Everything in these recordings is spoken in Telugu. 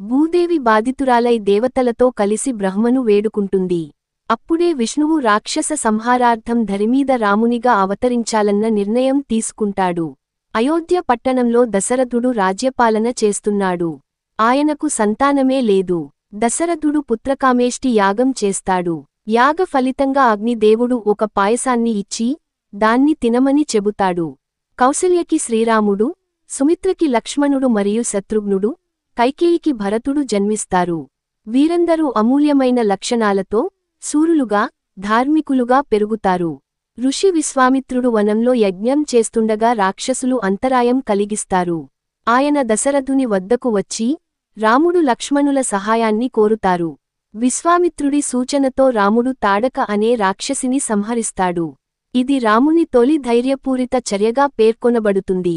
భూదేవి బాధితురాలై దేవతలతో కలిసి బ్రహ్మను వేడుకుంటుంది. అప్పుడే విష్ణువు రాక్షస సంహారార్థం ధరిమీద రామునిగా అవతరించాలన్న నిర్ణయం తీసుకుంటాడు. అయోధ్య పట్టణంలో దశరథుడు రాజ్యపాలన చేస్తున్నాడు. ఆయనకు సంతానమే లేదు. దశరథుడు పుత్రకామేష్టి యాగం చేస్తాడు. యాగ ఫలితంగా అగ్నిదేవుడు ఒక పాయసాన్ని ఇచ్చి దాన్ని తినమని చెబుతాడు. కౌసల్యకి శ్రీరాముడు సుమిత్రకి లక్ష్మణుడు మరియు శత్రుఘ్నుడు కైకేయికి భరతుడు జన్మిస్తారు. వీరందరూ అమూల్యమైన లక్షణాలతో సూరులుగా ధార్మికులుగా పెరుగుతారు. ఋషి విశ్వామిత్రుడు వనంలో యజ్ఞం చేస్తుండగా రాక్షసులు అంతరాయం కలిగిస్తారు. ఆయన దశరథుని వద్దకు వచ్చి రాముడు లక్ష్మణుల సహాయాన్ని కోరుతారు. విశ్వామిత్రుడి సూచనతో రాముడు తాడక అనే రాక్షసిని సంహరిస్తాడు. ఇది రాముని తొలి ధైర్యపూరిత చర్యగా పేర్కొనబడుతుంది.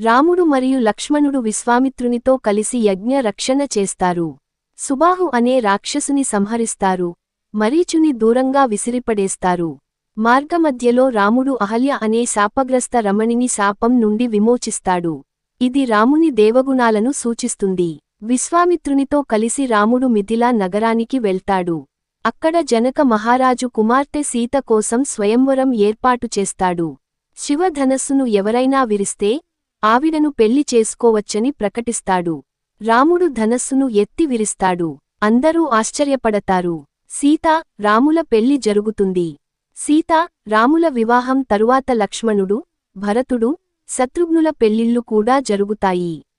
రాముడు మరియు లక్ష్మణుడు విశ్వామిత్రునితో కలిసి యజ్ఞ రక్షణ చేస్తారు. సుబాహు అనే రాక్షసుని సంహరిస్తారు. మరీచుని దూరంగా విసిరిపడేస్తారు. మార్గమధ్యలో రాముడు అహల్య అనే శాపగ్రస్త రమణిని శాపం నుండి విమోచిస్తాడు. ఇది రాముని దేవగుణాలను సూచిస్తుంది. విశ్వామిత్రునితో కలిసి రాముడు మిథిలా నగరానికి వెళ్తాడు. అక్కడ జనక మహారాజు కుమార్తె సీత కోసం స్వయంవరం ఏర్పాటు చేస్తాడు. శివధనస్సును ఎవరైనా విరిస్తే ఆవిడను పెళ్ళి చేసుకోవచ్చని ప్రకటిస్తాడు. రాముడు ధనస్సును ఎత్తి విరిస్తాడు. అందరూ ఆశ్చర్యపడతారు. సీత రాముల పెళ్ళి జరుగుతుంది. సీత రాముల వివాహం తరువాత లక్ష్మణుడు భరతుడు శత్రుఘ్నుల పెళ్ళిళ్ళు కూడా జరుగుతాయి.